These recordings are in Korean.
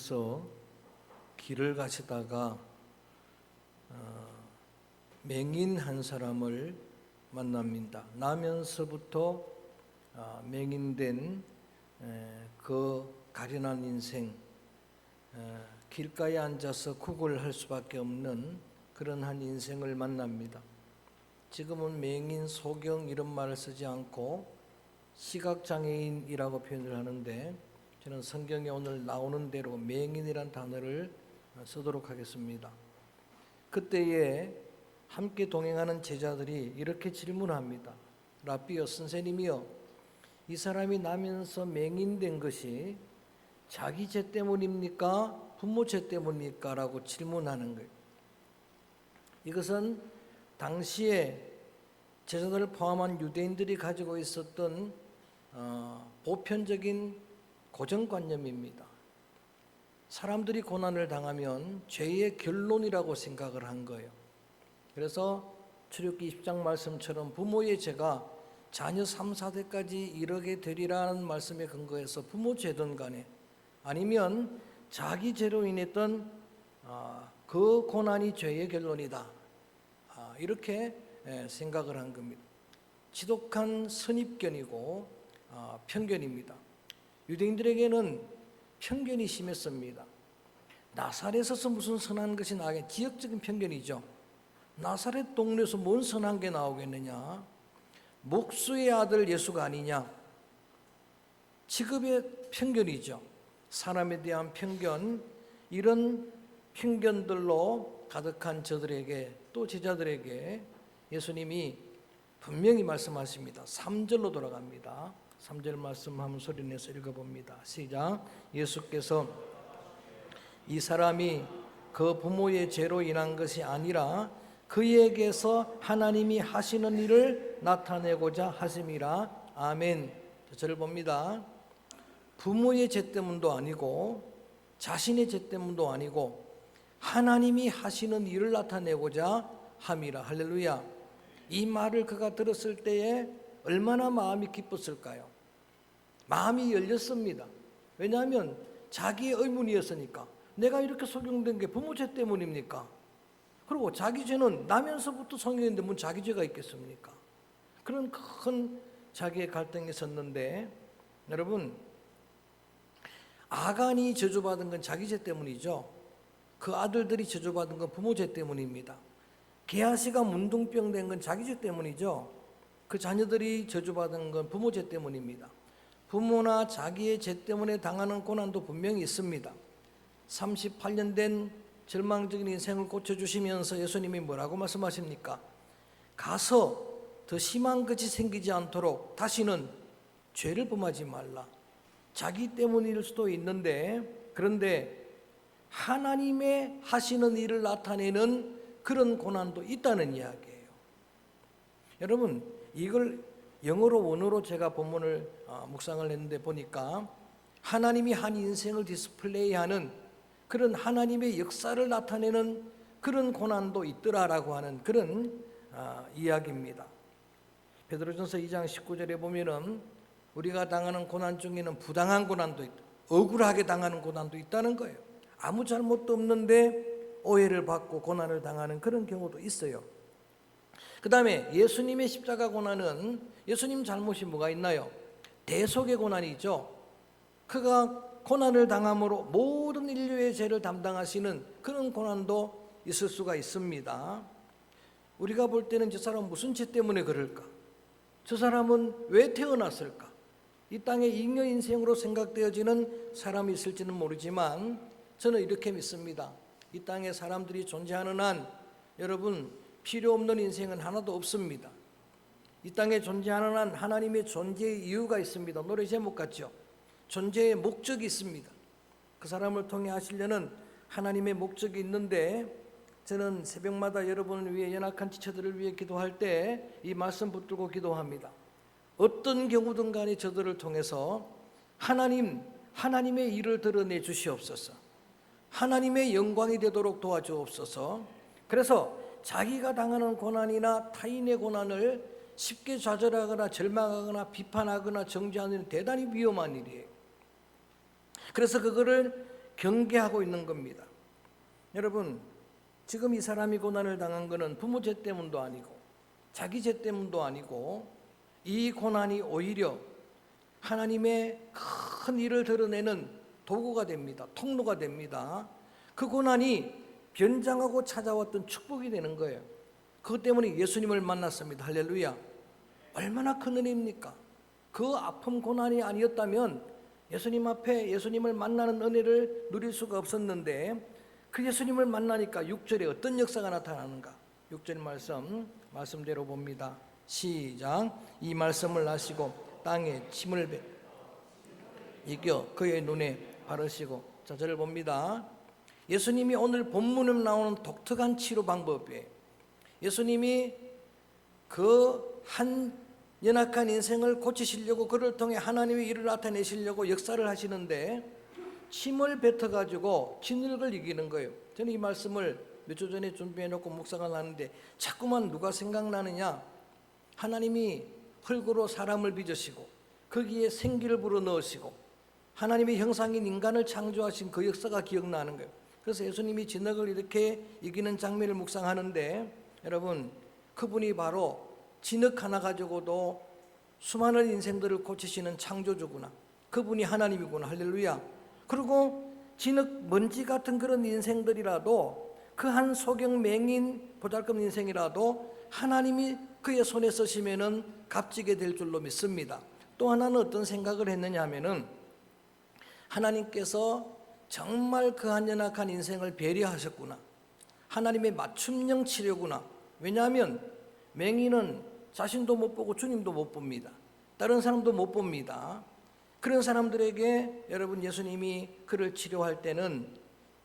길에서 길을 가시다가 어, 맹인 한 사람을 만납니다. 나면서부터 아, 맹인된 에, 그 가련한 인생, 에, 길가에 앉아서 구걸할 수밖에 없는 그런 한 인생을 만납니다. 지금은 맹인, 소경 이런 말을 쓰지 않고 시각장애인이라고 표현을 하는데 저는 성경에 오늘 나오는 대로 맹인이란 단어를 쓰도록 하겠습니다. 그때에 함께 동행하는 제자들이 이렇게 질문합니다. 라비어 선생님이요. 이 사람이 나면서 맹인된 것이 자기 죄 때문입니까? 부모 죄 때문입니까? 라고 질문하는 거예요. 이것은 당시에 제자들을 포함한 유대인들이 가지고 있었던 어, 보편적인 고정관념입니다. 사람들이 고난을 당하면 죄의 결론이라고 생각을 한 거예요. 그래서 출애굽기 20장 말씀처럼 부모의 죄가 자녀 3, 4대까지 이르게 되리라는 말씀에 근거해서 부모 죄든 간에 아니면 자기 죄로 인했던 아, 그 고난이 죄의 결론이다. 아, 이렇게 예, 생각을 한 겁니다. 지독한 선입견이고 아, 편견입니다. 유대인들에게는 편견이 심했습니다. 나사렛에서 무슨 선한 것이 나게 지역적인 편견이죠. 나사렛 동네에서 뭔 선한 게 나오겠느냐? 목수의 아들 예수가 아니냐? 직업의 편견이죠. 사람에 대한 편견, 이런 편견들로 가득한 저들에게 또 제자들에게 예수님이 분명히 말씀하십니다. 3절로 돌아갑니다. 3절 말씀 한번 소리 내서 읽어봅니다. 시작. 예수께서 이 사람이 그 부모의 죄로 인한 것이 아니라 그에게서 하나님이 하시는 일을 나타내고자 하심이라. 아멘. 저를 봅니다. 부모의 죄 때문도 아니고 자신의 죄 때문도 아니고 하나님이 하시는 일을 나타내고자 함이라. 할렐루야. 이 말을 그가 들었을 때에 얼마나 마음이 기뻤을까요? 마음이 열렸습니다. 왜냐하면 자기의 의문이었으니까. 내가 이렇게 속용된 게 부모 죄 때문입니까? 그리고 자기 죄는 나면서부터 성경인데 뭔 자기 죄가 있겠습니까? 그런 큰 자기의 갈등이 있었는데 여러분 아간이 저주받은 건 자기 죄 때문이죠. 그 아들들이 저주받은 건 부모 죄 때문입니다. 게하시가 문둥병 된 건 자기 죄 때문이죠. 그 자녀들이 저주받은 건 부모 죄 때문입니다. 부모나 자기의 죄 때문에 당하는 고난도 분명히 있습니다. 38년 된 절망적인 인생을 고쳐주시면서 예수님이 뭐라고 말씀하십니까? 가서 더 심한 것이 생기지 않도록 다시는 죄를 범하지 말라. 자기 때문일 수도 있는데, 그런데 하나님의 하시는 일을 나타내는 그런 고난도 있다는 이야기예요. 여러분, 이걸 영어로 원어로 제가 본문을 어, 묵상을 했는데 보니까 하나님이 한 인생을 디스플레이하는 그런 하나님의 역사를 나타내는 그런 고난도 있더라라고 하는 그런 아, 이야기입니다. 베드로전서 2장 19절에 보면은 우리가 당하는 고난 중에는 부당한 고난도 있다. 억울하게 당하는 고난도 있다는 거예요. 아무 잘못도 없는데 오해를 받고 고난을 당하는 그런 경우도 있어요. 그 다음에 예수님의 십자가 고난은 예수님 잘못이 뭐가 있나요? 대속의 고난이 죠 그가 고난을 당함으로 모든 인류의 죄를 담당하시는 그런 고난도 있을 수가 있습니다. 우리가 볼 때는 저 사람 무슨 죄 때문에 그럴까? 저 사람은 왜 태어났을까? 이 땅에 잉여 인생으로 생각되어지는 사람이 있을지는 모르지만 저는 이렇게 믿습니다. 이 땅에 사람들이 존재하는 한 여러분 필요 없는 인생은 하나도 없습니다. 이 땅에 존재하는 한 하나님의 존재의 이유가 있습니다. 노래 제목 같죠? 존재의 목적이 있습니다. 그 사람을 통해 하시려는 하나님의 목적이 있는데 저는 새벽마다 여러분을 위해 연약한 지체들을 위해 기도할 때 이 말씀 붙들고 기도합니다. 어떤 경우든 간에 저들을 통해서 하나님 하나님의 일을 드러내 주시옵소서. 하나님의 영광이 되도록 도와주옵소서. 그래서 자기가 당하는 고난이나 타인의 고난을 쉽게 좌절하거나 절망하거나 비판하거나 정죄하는 대단히 위험한 일이에요. 그래서 그거를 경계하고 있는 겁니다. 여러분, 지금 이 사람이 고난을 당한 것은 부모 죄 때문도 아니고 자기 죄 때문도 아니고 이 고난이 오히려 하나님의 큰 일을 드러내는 도구가 됩니다. 통로가 됩니다. 그 고난이 변장하고 찾아왔던 축복이 되는 거예요. 그것 때문에 예수님을 만났습니다. 할렐루야. 얼마나 큰 은혜입니까? 그 아픔 고난이 아니었다면 예수님 앞에 예수님을 만나는 은혜를 누릴 수가 없었는데 그 예수님을 만나니까 6절에 어떤 역사가 나타나는가? 6절 말씀 말씀대로 봅니다. 시작. 이 말씀을 하시고 땅에 침을 배 이겨 그의 눈에 바르시고 자 저를 봅니다. 예수님이 오늘 본문에 나오는 독특한 치료 방법이에요. 예수님이 그 한 연약한 인생을 고치시려고 그를 통해 하나님의 일을 나타내시려고 역사를 하시는데 침을 뱉어 가지고 진흙을 이기는 거예요. 저는 이 말씀을 몇 주 전에 준비해 놓고 묵상을 하는데 자꾸만 누가 생각나느냐? 하나님이 흙으로 사람을 빚으시고 거기에 생기를 불어 넣으시고 하나님의 형상인 인간을 창조하신 그 역사가 기억나는 거예요. 그래서 예수님이 진흙을 이렇게 이기는 장면을 묵상하는데 여러분 그분이 바로 진흙 하나 가지고도 수많은 인생들을 고치시는 창조주구나. 그분이 하나님이구나. 할렐루야. 그리고 진흙 먼지 같은 그런 인생들이라도 그 한 소경 맹인 보잘것 인생이라도 하나님이 그의 손에 쓰시면은 값지게 될 줄로 믿습니다. 또 하나는 어떤 생각을 했느냐 하면은 하나님께서 정말 그 한 연약한 인생을 배려하셨구나. 하나님의 맞춤형 치료구나. 왜냐하면 맹인은 자신도 못 보고 주님도 못 봅니다. 다른 사람도 못 봅니다. 그런 사람들에게 여러분 예수님이 그를 치료할 때는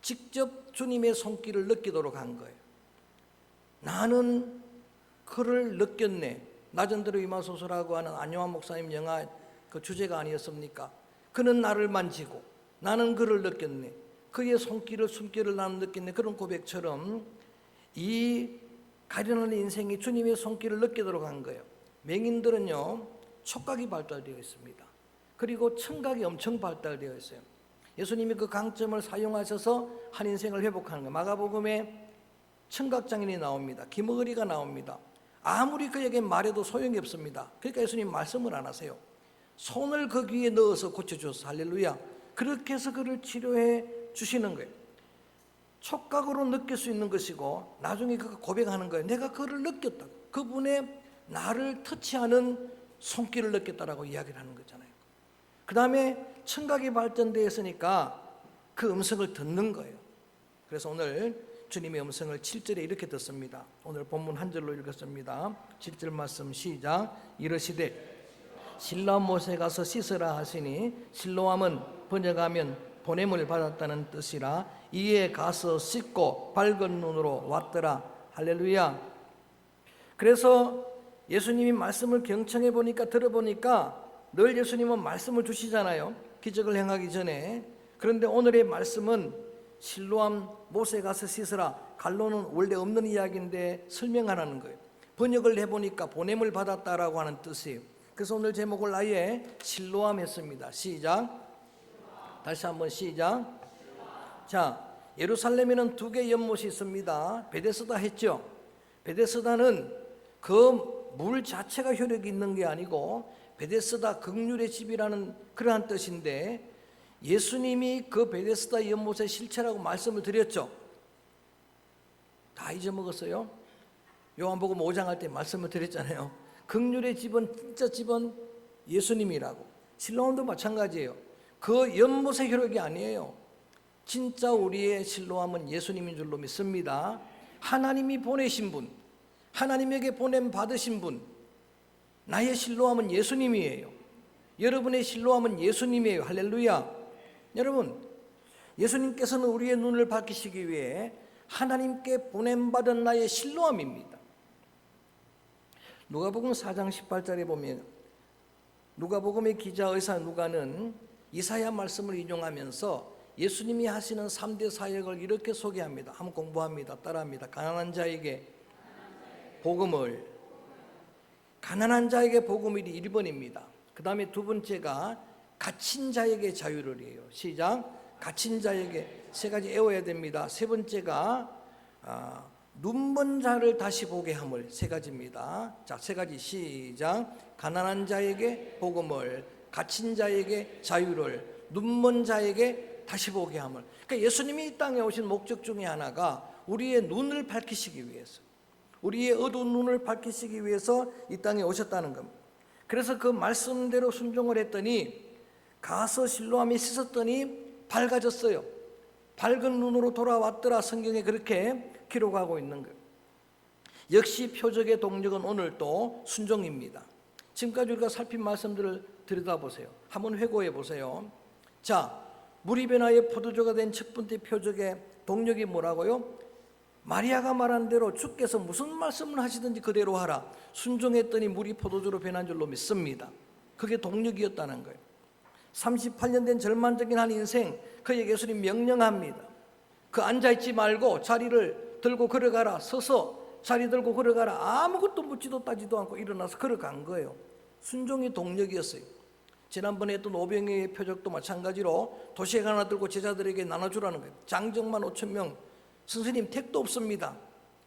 직접 주님의 손길을 느끼도록 한 거예요. 나는 그를 느꼈네. 낮은 대로 임하소서라고 하는 안요한 목사님 영화 그 주제가 아니었습니까? 그는 나를 만지고 나는 그를 느꼈네. 그의 손길을 숨길을 나는 느꼈네. 그런 고백처럼 이 가련한 인생이 주님의 손길을 느끼도록 한 거예요. 맹인들은요 촉각이 발달되어 있습니다. 그리고 청각이 엄청 발달되어 있어요. 예수님이 그 강점을 사용하셔서 한 인생을 회복하는 거예요. 마가복음에 청각장애인이 나옵니다. 김어리가 나옵니다. 아무리 그에게 말해도 소용이 없습니다. 그러니까 예수님 말씀을 안 하세요. 손을 그 귀에 넣어서 고쳐주셔서 할렐루야. 그렇게 해서 그를 치료해 주시는 거예요. 촉각으로 느낄 수 있는 것이고 나중에 그 고백하는 거예요. 내가 그를 느꼈다. 그분의 나를 터치하는 손길을 느꼈다라고 이야기를 하는 거잖아요. 그 다음에 청각이 발전되어 있으니까 그 음성을 듣는 거예요. 그래서 오늘 주님의 음성을 7절에 이렇게 듣습니다. 오늘 본문 한 절로 읽었습니다. 7절 말씀 시작. 이르시되 실로암 못에 가서 씻으라 하시니 실로암은 번역하면 보냄을 받았다는 뜻이라 이에 가서 씻고 밝은 눈으로 왔더라. 할렐루야. 그래서 예수님이 말씀을 경청해 보니까 들어보니까 늘 예수님은 말씀을 주시잖아요. 기적을 행하기 전에. 그런데 오늘의 말씀은 실로암 못에 가서 씻으라. 갈로는 원래 없는 이야기인데 설명하라는 거예요. 번역을 해보니까 보냄을 받았다라고 하는 뜻이에요. 그래서 오늘 제목을 아예 실로암 했습니다. 시작. 다시 한번 시작. 자, 예루살렘에는 두 개의 연못이 있습니다. 베데스다 했죠. 베데스다는 그 물 자체가 효력이 있는 게 아니고 베데스다 극률의 집이라는 그러한 뜻인데 예수님이 그 베데스다 연못의 실체라고 말씀을 드렸죠. 다 잊어먹었어요. 요한복음 5장 할 때 말씀을 드렸잖아요. 극률의 집은 진짜 집은 예수님이라고. 실로암도 마찬가지예요. 그 연못의 효력이 아니에요. 진짜 우리의 실로함은 예수님인 줄로 믿습니다. 하나님이 보내신 분, 하나님에게 보냄 받으신 분, 나의 실로함은 예수님이에요. 여러분의 실로함은 예수님이에요. 할렐루야. 여러분, 예수님께서는 우리의 눈을 밝히시기 위해 하나님께 보냄받은 나의 실로함입니다. 누가복음 4장 18절에 보면 누가복음의 기자 의사 누가는 이사야 말씀을 인용하면서 예수님이 하시는 3대 사역을 이렇게 소개합니다. 한번 공부합니다. 따라합니다. 가난한 자에게 복음을 가난한 자에게 복음이 1번입니다. 그 다음에 두 번째가 갇힌 자에게 자유를 이에요. 시작. 갇힌 자에게 세 가지 애워야 됩니다. 세 번째가 아, 눈먼 자를 다시 보게 함을 세 가지입니다. 자, 세 가지 시작. 가난한 자에게 복음을, 갇힌 자에게 자유를, 눈먼 자에게 다시 보게 함을. 그러니까 예수님이 이 땅에 오신 목적 중에 하나가 우리의 눈을 밝히시기 위해서, 우리의 어두운 눈을 밝히시기 위해서 이 땅에 오셨다는 겁니다. 그래서 그 말씀대로 순종을 했더니 가서 실로함에 씻었더니 밝아졌어요. 밝은 눈으로 돌아왔더라 성경에 그렇게 기록하고 있는 거예요. 역시 표적의 동력은 오늘 또 순종입니다. 지금까지 우리가 살핀 말씀들을 들여다보세요. 한번 회고해 보세요. 자, 물이 변화의 포도주가 된 첫 번째 표적의 동력이 뭐라고요? 마리아가 말한 대로 주께서 무슨 말씀을 하시든지 그대로 하라. 순종했더니 물이 포도주로 변한 줄로 믿습니다. 그게 동력이었다는 거예요. 38년 된 절만적인 한 인생 그에게 예수님 명령합니다. 그 앉아 있지 말고 자리를 들고 걸어가라. 서서 자리 들고 걸어가라. 아무것도 묻지도 따지도 않고 일어나서 걸어간 거예요. 순종이 동력이었어요. 지난번에 했던 오병이의 표적도 마찬가지로 도시락 하나 들고 제자들에게 나눠주라는 거예요. 장정만 5천 명. 선생님 택도 없습니다.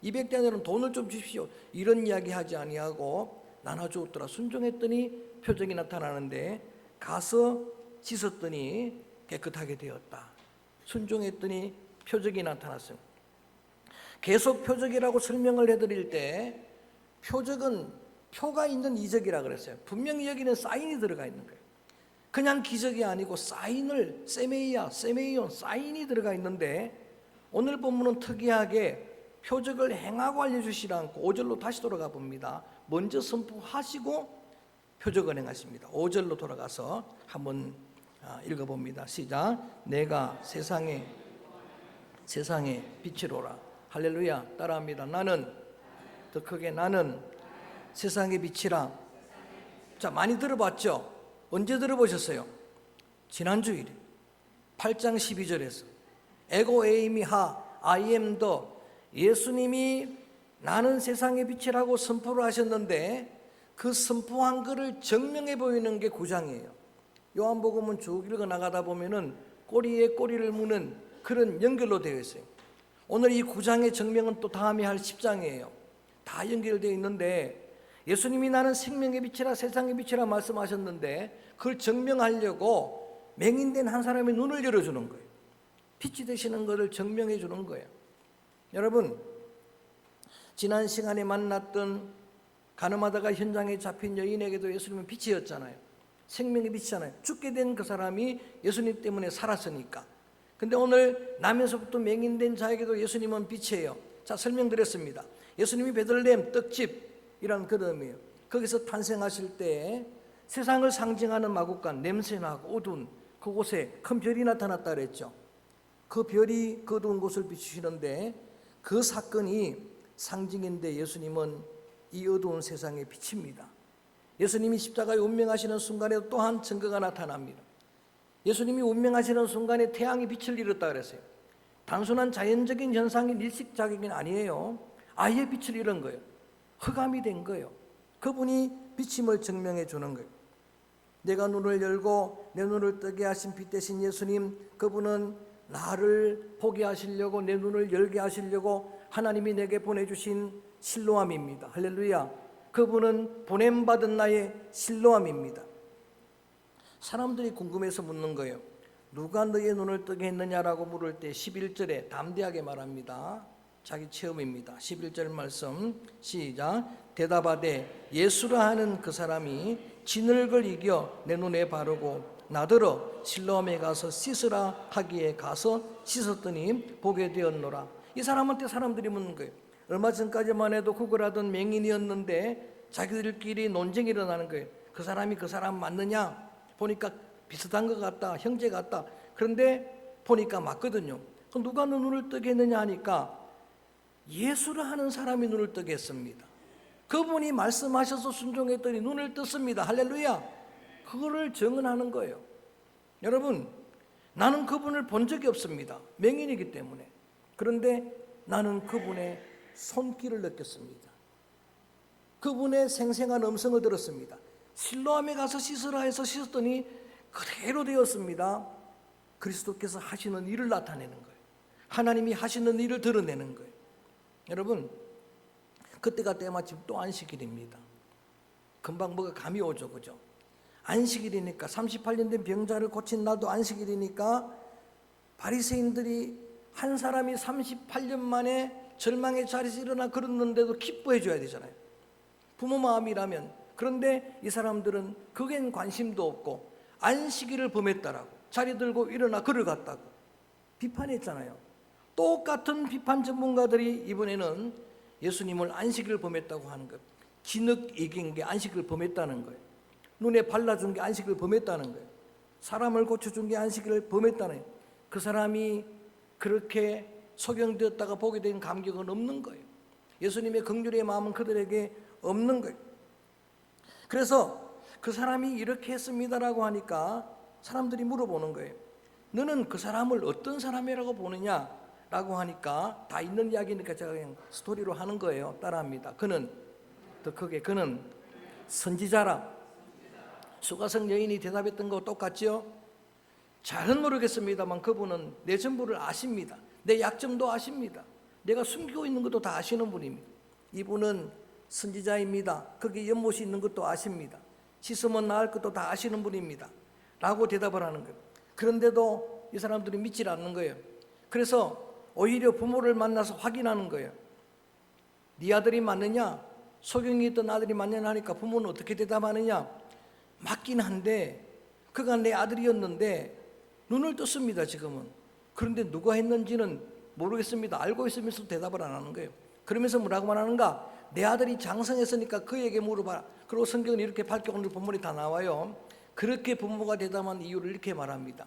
200대녀는 돈을 좀 주십시오. 이런 이야기 하지 아니하고 나눠주었더라. 순종했더니 표적이 나타나는데 가서 씻었더니 깨끗하게 되었다. 순종했더니 표적이 나타났어요. 계속 표적이라고 설명을 해드릴 때 표적은 표가 있는 이적이라 그랬어요. 분명히 여기는 사인이 들어가 있는 거예요. 그냥 기적이 아니고 사인을 세메이아, 세메이온 사인이 들어가 있는데 오늘 본문은 특이하게 표적을 행하고 알려주시지 않고 5절로 다시 돌아가 봅니다. 먼저 선포하시고 표적을 행하십니다. 5절로 돌아가서 한번 아, 읽어봅니다. 시작. 내가 세상에 세상에 빛이로라. 할렐루야. 따라합니다. 나는 더 크게 나는 세상의 빛이라. 자, 많이 들어봤죠? 언제 들어보셨어요? 지난주일에 8장 12절에서 에고 에이미 하 I am the 예수님이 나는 세상의 빛이라고 선포를 하셨는데 그 선포한 것을 증명해 보이는 게 9장이에요. 요한복음은 쭉 읽어 나가다 보면은 꼬리에 꼬리를 무는 그런 연결로 되어 있어요. 오늘 이 9장의 증명은 또 다음에 할 10장이에요. 다 연결되어 있는데 예수님이 나는 생명의 빛이라 세상의 빛이라 말씀하셨는데 그걸 증명하려고 맹인된 한 사람의 눈을 열어주는 거예요. 빛이 되시는 것을 증명해 주는 거예요. 여러분, 지난 시간에 만났던 가늠하다가 현장에 잡힌 여인에게도 예수님은 빛이었잖아요. 생명의 빛이잖아요. 죽게 된 그 사람이 예수님 때문에 살았으니까. 근데 오늘 나면서부터 맹인된 자에게도 예수님은 빛이에요. 자, 설명드렸습니다. 예수님이 베들레헴 떡집 이란 그름이에요. 거기서 탄생하실 때 세상을 상징하는 마국간 냄새나고 어두운 그곳에 큰 별이 나타났다 그랬죠. 그 별이 그 어두운 곳을 비추시는데 그 사건이 상징인데 예수님은 이 어두운 세상의 빛입니다. 예수님이 십자가에 운명하시는 순간에 또한 증거가 나타납니다. 예수님이 운명하시는 순간에 태양이 빛을 잃었다 그랬어요. 단순한 자연적인 현상인 일식작용이 아니에요. 아예 빛을 잃은 거예요. 흑암이 된 거예요. 그분이 빛임을 증명해 주는 거예요. 내가 눈을 열고 내 눈을 뜨게 하신 빛 대신 예수님, 그분은 나를 보게 하시려고 내 눈을 열게 하시려고 하나님이 내게 보내주신 실로암입니다. 할렐루야. 그분은 보냄받은 나의 실로암입니다. 사람들이 궁금해서 묻는 거예요. 누가 너의 눈을 뜨게 했느냐라고 물을 때 11절에 담대하게 말합니다. 자기 체험입니다. 11절 말씀 시작. 대답하되 예수라 하는 그 사람이 진흙을 이겨 내 눈에 바르고 나더러 실로암에 가서 씻으라 하기에 가서 씻었더니 보게 되었노라. 이 사람한테 사람들이 묻는 거예요. 얼마 전까지만 해도 구걸하던 맹인이었는데 자기들끼리 논쟁이 일어나는 거예요. 그 사람이 그 사람 맞느냐? 보니까 비슷한 것 같다. 형제 같다. 그런데 보니까 맞거든요. 누가 너 눈을 뜨게 했느냐 하니까 예수를 하는 사람이 눈을 뜨게 했습니다. 그분이 말씀하셔서 순종했더니 눈을 떴습니다. 할렐루야. 그거를 증언하는 거예요. 여러분, 나는 그분을 본 적이 없습니다. 맹인이기 때문에. 그런데 나는 그분의 손길을 느꼈습니다. 그분의 생생한 음성을 들었습니다. 실로암에 가서 씻으라 해서 씻었더니 그대로 되었습니다. 그리스도께서 하시는 일을 나타내는 거예요. 하나님이 하시는 일을 드러내는 거예요. 여러분, 그때가 때마침 또 안식일입니다. 금방 뭐가 감이 오죠, 그죠? 안식일이니까 38년 된 병자를 고친 나도 안식일이니까 바리새인들이 한 사람이 38년 만에 절망의 자리에서 일어나 그랬는데도 기뻐해 줘야 되잖아요. 부모 마음이라면 그런데 이 사람들은 그겐 관심도 없고 안식일을 범했다라고 자리 들고 일어나 걸어갔다고 비판했잖아요. 똑같은 비판 전문가들이 이번에는 예수님을 안식일을 범했다고 하는 것. 진흙 이긴 게 안식일을 범했다는 거예요. 눈에 발라준 게 안식일을 범했다는 거예요. 사람을 고쳐준 게 안식일을 범했다는 거예요. 그 사람이 그렇게 소경되었다가 보게 된 감격은 없는 거예요. 예수님의 긍휼의 마음은 그들에게 없는 거예요. 그래서 그 사람이 이렇게 했습니다라고 하니까 사람들이 물어보는 거예요. 너는 그 사람을 어떤 사람이라고 보느냐? 라고 하니까 다 있는 이야기니까 제가 그냥 스토리로 하는 거예요. 따라합니다. 그는 더 크게 그는 선지자라. 수가성 여인이 대답했던 거 똑같죠? 잘은 모르겠습니다만 그분은 내 전부를 아십니다. 내 약점도 아십니다. 내가 숨기고 있는 것도 다 아시는 분입니다. 이분은 선지자입니다. 거기 연못이 있는 것도 아십니다. 씻으면 나을 것도 다 아시는 분입니다. 라고 대답을 하는 거예요. 그런데도 이 사람들이 믿질 않는 거예요. 그래서 오히려 부모를 만나서 확인하는 거예요. 네 아들이 맞느냐? 소경이 있던 아들이 맞느냐 하니까 부모는 어떻게 대답하느냐? 맞긴 한데 그가 내 아들이었는데 눈을 떴습니다 지금은. 그런데 누가 했는지는 모르겠습니다. 알고 있으면서 대답을 안 하는 거예요. 그러면서 뭐라고 말하는가? 내 아들이 장성했으니까 그에게 물어봐라. 그리고 성경은 이렇게 밝게 오늘 본문이 다 나와요. 그렇게 부모가 대담한 이유를 이렇게 말합니다.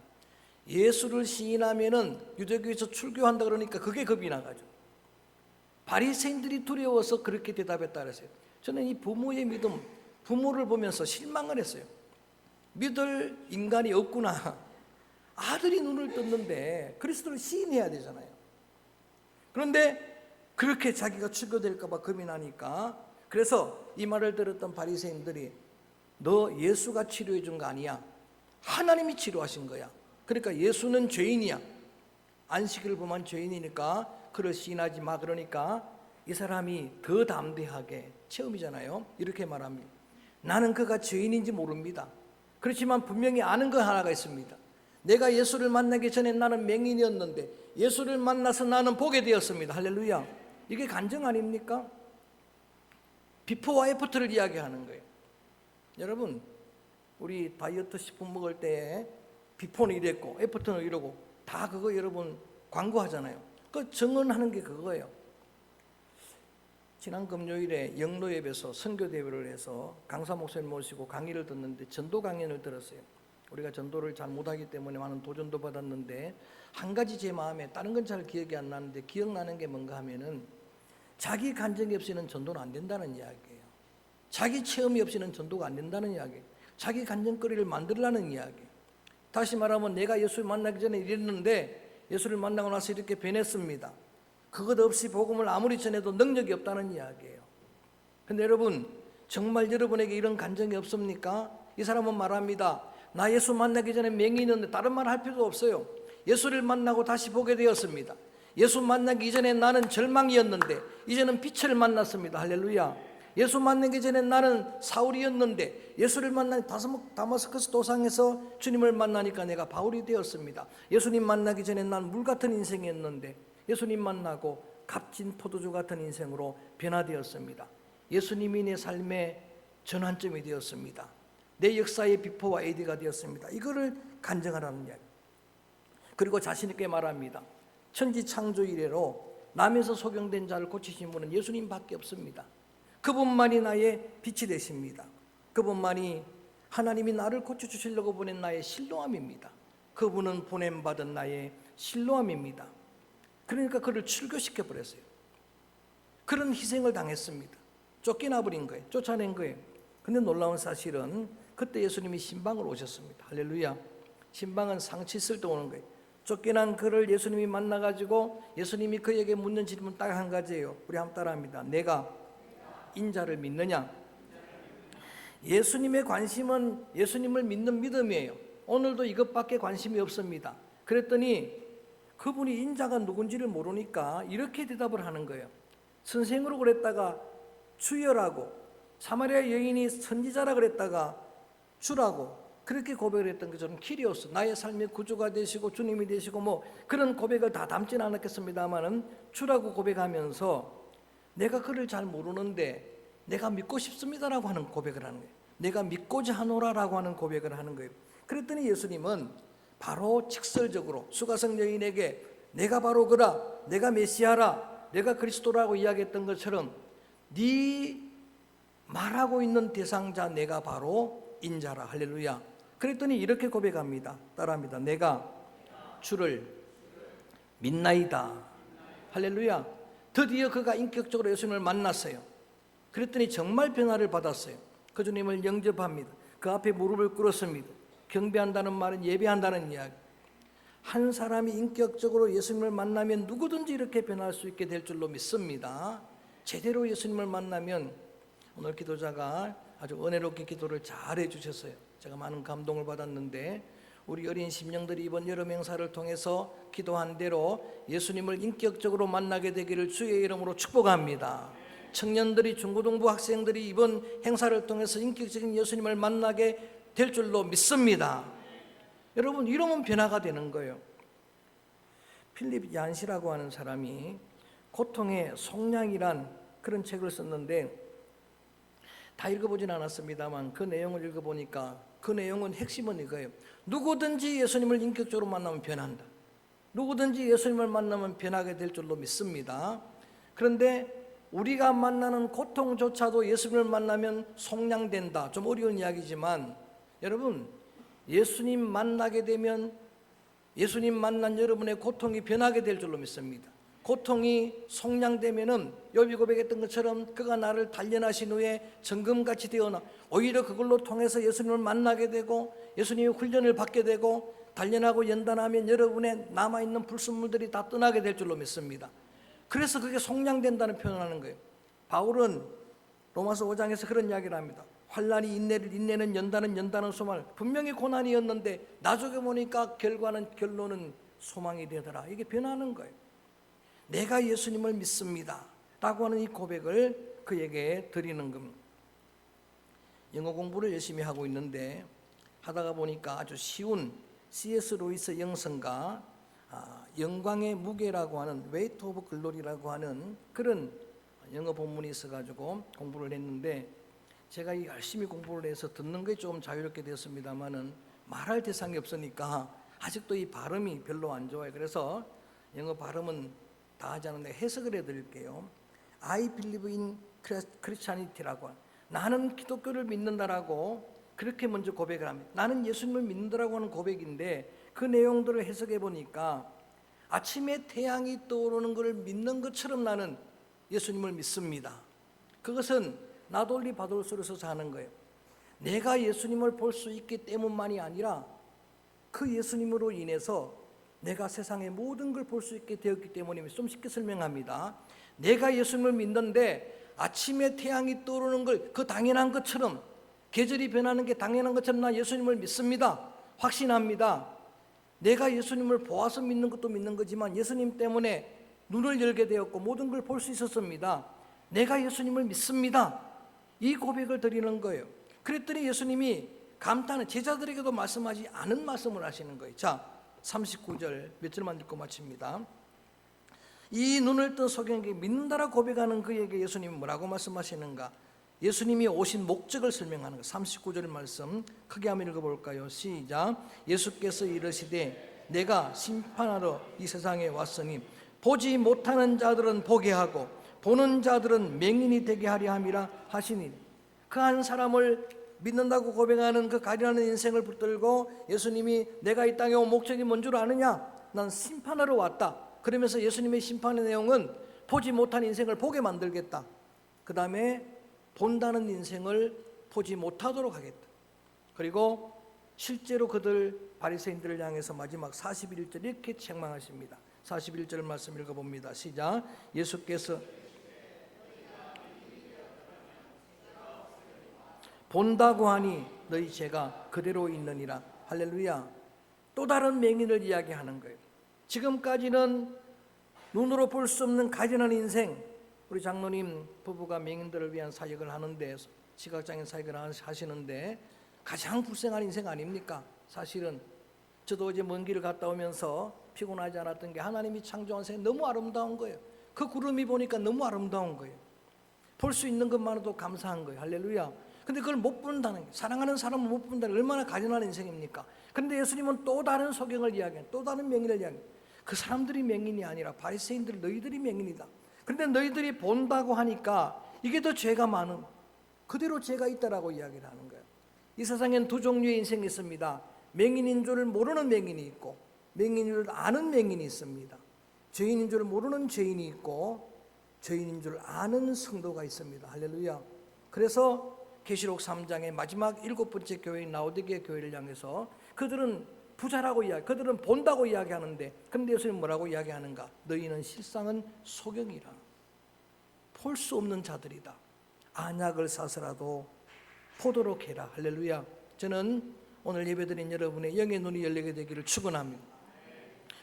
예수를 시인하면은 유대교에서 출교한다 그러니까 그게 겁이 나가죠. 바리새인들이 두려워서 그렇게 대답했다 그랬어요. 저는 이 부모의 믿음, 부모를 보면서 실망을 했어요. 믿을 인간이 없구나. 아들이 눈을 떴는데 그리스도를 시인해야 되잖아요. 그런데 그렇게 자기가 출교될까봐 겁이 나니까 그래서 이 말을 들었던 바리새인들이 너 예수가 치료해 준 거 아니야? 하나님이 치료하신 거야. 그러니까 예수는 죄인이야. 안식을 범한 죄인이니까 그를 시인하지 마 그러니까 이 사람이 더 담대하게 처음이잖아요. 이렇게 말합니다. 나는 그가 죄인인지 모릅니다. 그렇지만 분명히 아는 거 하나가 있습니다. 내가 예수를 만나기 전에 나는 맹인이었는데 예수를 만나서 나는 보게 되었습니다. 할렐루야. 이게 간증 아닙니까? 비포와 애프터를 이야기하는 거예요. 여러분, 우리 다이어트 식품 먹을 때 비포는 이랬고 애프터는 이러고 다 그거 여러분 광고하잖아요. 그 정언하는 게 그거예요. 지난 금요일에 영로 예배에서 선교 대회를 해서 강사 목사님 모시고 강의를 듣는데 전도 강연을 들었어요. 우리가 전도를 잘 못하기 때문에 많은 도전도 받았는데 한 가지 제 마음에 다른 건 잘 기억이 안 나는데 기억나는 게 뭔가 하면은 자기 간증이 없이는 전도는 안 된다는 이야기예요. 자기 체험이 없이는 전도가 안 된다는 이야기예요. 자기 간증거리를 만들라는 이야기예요. 다시 말하면 내가 예수를 만나기 전에 이랬는데 예수를 만나고 나서 이렇게 변했습니다. 그것 없이 복음을 아무리 전해도 능력이 없다는 이야기예요. 근데 여러분 정말 여러분에게 이런 간증이 없습니까? 이 사람은 말합니다. 나 예수 만나기 전에 맹인이었는데 다른 말 할 필요 없어요. 예수를 만나고 다시 보게 되었습니다. 예수 만나기 이전에 나는 절망이었는데 이제는 빛을 만났습니다. 할렐루야. 예수 만나기 전에 나는 사울이었는데 예수를 만나 다마스커스 도상에서 주님을 만나니까 내가 바울이 되었습니다. 예수님 만나기 전에 난 물 같은 인생이었는데 예수님 만나고 값진 포도주 같은 인생으로 변화되었습니다. 예수님이 내 삶의 전환점이 되었습니다. 내 역사의 비포와 에이디가 되었습니다. 이거를 간증하라는 이야기. 그리고 자신 있게 말합니다. 천지 창조 이래로 남에서 소경된 자를 고치신 분은 예수님밖에 없습니다. 그분만이 나의 빛이 되십니다. 그분만이 하나님이 나를 고쳐 주시려고 보낸 나의 신로함입니다. 그분은 보냄 받은 나의 신로함입니다. 그러니까 그를 출교시켜 버렸어요. 그런 희생을 당했습니다. 쫓겨나 버린 거예요. 쫓아낸 거예요. 근데 놀라운 사실은 그때 예수님이 신방으로 오셨습니다. 할렐루야. 신방은 상치 있을 때 오는 거예요. 쫓겨난 그를 예수님이 만나가지고 예수님이 그에게 묻는 질문 딱 한 가지예요. 우리 한번 따라합니다. 내가 인자를 믿느냐? 예수님의 관심은 예수님을 믿는 믿음이에요. 오늘도 이것밖에 관심이 없습니다. 그랬더니 그분이 인자가 누군지를 모르니까 이렇게 대답을 하는 거예요. 선생으로 그랬다가 주여라고 사마리아 여인이 선지자라 그랬다가 주라고 그렇게 고백을 했던 게 저는 키리오스 나의 삶의 구주가 되시고 주님이 되시고 뭐 그런 고백을 다 담지는 않았겠습니다만은 주라고 고백하면서 내가 그를 잘 모르는데 내가 믿고 싶습니다라고 하는 고백을 하는 거예요. 내가 믿고자 하노라라고 하는 고백을 하는 거예요. 그랬더니 예수님은 바로 직설적으로 수가성 여인에게 내가 바로 그라 내가 메시아라 내가 그리스도라고 이야기했던 것처럼 네 말하고 있는 대상자 내가 바로 인자라 할렐루야. 그랬더니 이렇게 고백합니다. 따라합니다. 내가 주를 믿나이다. 할렐루야. 드디어 그가 인격적으로 예수님을 만났어요. 그랬더니 정말 변화를 받았어요. 그 주님을 영접합니다. 그 앞에 무릎을 꿇었습니다. 경배한다는 말은 예배한다는 이야기. 한 사람이 인격적으로 예수님을 만나면 누구든지 이렇게 변할 수 있게 될 줄로 믿습니다. 제대로 예수님을 만나면 오늘 기도자가 아주 은혜롭게 기도를 잘 해주셨어요. 제가 많은 감동을 받았는데 우리 어린 심령들이 이번 여름 행사를 통해서 기도한 대로 예수님을 인격적으로 만나게 되기를 주의 이름으로 축복합니다. 청년들이 중고등부 학생들이 이번 행사를 통해서 인격적인 예수님을 만나게 될 줄로 믿습니다. 여러분 이러면 변화가 되는 거예요. 필립 얀시라고 하는 사람이 고통의 속량이란 그런 책을 썼는데 다 읽어보진 않았습니다만 그 내용을 읽어보니까 그 내용은 핵심은 이거예요. 누구든지 예수님을 인격적으로 만나면 변한다. 누구든지 예수님을 만나면 변하게 될 줄로 믿습니다. 그런데 우리가 만나는 고통조차도 예수님을 만나면 속량된다. 좀 어려운 이야기지만 여러분 예수님 만나게 되면 예수님 만난 여러분의 고통이 변하게 될 줄로 믿습니다. 고통이 속량되면은 욥이 고백 했던 것처럼 그가 나를 단련하신 후에 정금같이 되어나 오히려 그걸로 통해서 예수님을 만나게 되고 예수님의 훈련을 받게 되고 단련하고 연단하면 여러분의 남아 있는 불순물들이 다 떠나게 될 줄로 믿습니다. 그래서 그게 속량된다는 표현을 하는 거예요. 바울은 로마서 5장에서 그런 이야기를 합니다. 환란이 인내를 인내는 연단은 연단은 소망을 분명히 고난이었는데 나중에 보니까 결과는 결론은 소망이 되더라. 이게 변하는 거예요. 내가 예수님을 믿습니다. 라고 하는 이 고백을 그에게 드리는 겁니다. 영어 공부를 열심히 하고 있는데 하다가 보니까 아주 쉬운 C.S. 로이스 영성과 아, 영광의 무게라고 하는 웨이트 오브 글로리라고 하는 그런 영어 본문이 있어가지고 공부를 했는데 제가 이 열심히 공부를 해서 듣는 게 좀 자유롭게 되었습니다만은 말할 대상이 없으니까 아직도 이 발음이 별로 안 좋아요. 그래서 영어 발음은 다 하지 않는데 해석을 해드릴게요. I believe in Christianity라고 나는 기독교를 믿는다라고 그렇게 먼저 고백을 합니다. 나는 예수님을 믿는다라고 하는 고백인데 그 내용들을 해석해 보니까 아침에 태양이 떠오르는 것을 믿는 것처럼 나는 예수님을 믿습니다. 그것은 나돌리 바돌소리서 사는 거예요. 내가 예수님을 볼 수 있기 때문만이 아니라 그 예수님으로 인해서 내가 세상의 모든 걸 볼 수 있게 되었기 때문입니다. 좀 쉽게 설명합니다. 내가 예수님을 믿는데 아침에 태양이 떠오르는 걸 그 당연한 것처럼 계절이 변하는 게 당연한 것처럼 나 예수님을 믿습니다. 확신합니다. 내가 예수님을 보아서 믿는 것도 믿는 거지만 예수님 때문에 눈을 열게 되었고 모든 걸 볼 수 있었습니다. 내가 예수님을 믿습니다. 이 고백을 드리는 거예요. 그랬더니 예수님이 감탄은 제자들에게도 말씀하지 않은 말씀을 하시는 거예요. 자, 39절 몇 절만 읽고 마칩니다. 이 눈을 뜬 소경에게 믿는다라 고백하는 그에게 예수님이 뭐라고 말씀하시는가? 예수님이 오신 목적을 설명하는 거. 39절 말씀 크게 한번 읽어볼까요? 시작. 예수께서 이르시되 내가 심판하러 이 세상에 왔으니 보지 못하는 자들은 보게 하고 보는 자들은 맹인이 되게 하려 함이라 하시니 그 한 사람을 믿는다고 고백하는 그 가련한 인생을 붙들고 예수님이 내가 이 땅에 온 목적이 뭔 줄 아느냐? 난 심판하러 왔다. 그러면서 예수님의 심판의 내용은 보지 못한 인생을 보게 만들겠다. 그 다음에 본다는 인생을 보지 못하도록 하겠다. 그리고 실제로 그들 바리새인들을 향해서 마지막 41절 이렇게 책망하십니다. 41절 말씀 읽어봅니다. 시작. 예수께서 본다고 하니 너희 죄가 그대로 있느니라. 할렐루야. 또 다른 맹인을 이야기하는 거예요. 지금까지는 눈으로 볼 수 없는 가련한 인생, 우리 장로님 부부가 맹인들을 위한 사역을 하는데 시각장애인 사역을 하시는데 가장 불쌍한 인생 아닙니까? 사실은 저도 이제 먼 길을 갔다 오면서 피곤하지 않았던 게 하나님이 창조한 세상 너무 아름다운 거예요. 그 구름이 보니까 너무 아름다운 거예요. 볼 수 있는 것만으로도 감사한 거예요. 할렐루야. 근데 그걸 못 본다는 게 사랑하는 사람을 못 본다는 게 얼마나 가련한 인생입니까? 근데 예수님은 또 다른 소경을 이야기해. 또 다른 맹인을 이야기해. 그 사람들이 맹인이 아니라 바리새인들 너희들이 맹인이다. 그런데 너희들이 본다고 하니까 이게 더 죄가 많은 그대로 죄가 있다라고 이야기를 하는 거예요. 이 세상엔 두 종류의 인생이 있습니다. 맹인인 줄 모르는 맹인이 있고 맹인인 줄 아는 맹인이 있습니다. 죄인인 줄 모르는 죄인이 있고 죄인인 줄 아는 성도가 있습니다. 할렐루야. 그래서 계시록 3장의 마지막 일곱 번째 교회인 라오디게 교회를 향해서 그들은 부자라고 이야기, 그들은 본다고 이야기하는데, 그런데 예수님 뭐라고 이야기하는가? 너희는 실상은 소경이라. 볼 수 없는 자들이다. 안약을 사서라도 보도록 해라. 할렐루야. 저는 오늘 예배드린 여러분의 영의 눈이 열리게 되기를 축원합니다.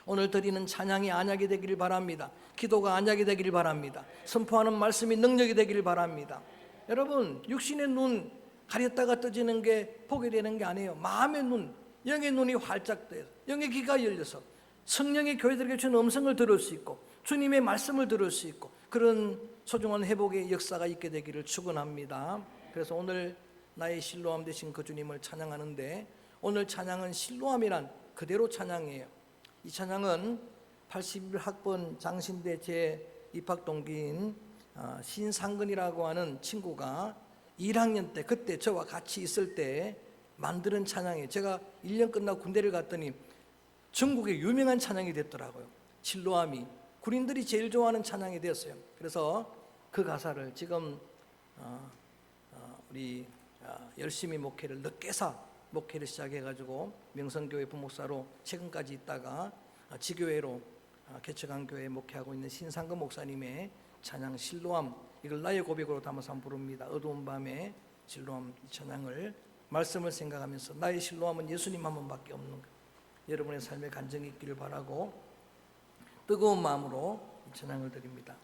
오늘 드리는 찬양이 안약이 되기를 바랍니다. 기도가 안약이 되기를 바랍니다. 선포하는 말씀이 능력이 되기를 바랍니다. 여러분, 육신의 눈 가렸다가 떠지는 게 보게 되는 게 아니에요. 마음의 눈, 영의 눈이 활짝 돼서 영의 귀가 열려서 성령이 교회들에게 준 음성을 들을 수 있고 주님의 말씀을 들을 수 있고 그런 소중한 회복의 역사가 있게 되기를 축원합니다. 그래서 오늘 나의 실로함 되신 그 주님을 찬양하는데 오늘 찬양은 실로함이란 그대로 찬양이에요. 이 찬양은 81학번 장신대 제 입학 동기인 아, 신상근이라고 하는 친구가 1학년 때 그때 저와 같이 있을 때 만드는 찬양이에요. 제가 1년 끝나고 군대를 갔더니 전국에 유명한 찬양이 됐더라고요. 진로함이 군인들이 제일 좋아하는 찬양이 되었어요. 그래서 그 가사를 지금 어, 어, 우리 어, 열심히 목회를 늦게사 목회를 시작해가지고 명성교회 부목사로 최근까지 있다가 어, 지교회로 어, 개척한 교회 목회하고 있는 신상근 목사님의 찬양 실로함 이걸 나의 고백으로 담아서 한번 부릅니다. 어두운 밤에 실로함 이 찬양을 말씀을 생각하면서 나의 실로함은 예수님 한 분밖에 없는 것. 여러분의 삶에 간증이 있기를 바라고 뜨거운 마음으로 이 찬양을 드립니다.